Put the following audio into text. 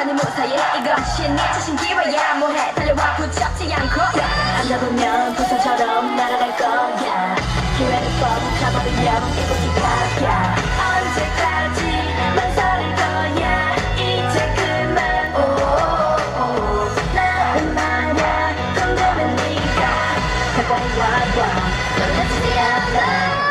따뜻한 무사히 뭐 이건 신의 자신기와야 뭐해 달려와 붙잡지 않고. 앉아 보면 부산처럼 날아갈 거야. 기회를 뻥 잡아들면 이곳이 답이야 언제까지 망설일 거야? 이제 그만. 오 나는 말야 궁금해 네가 와와와. 널 놓치지 않아.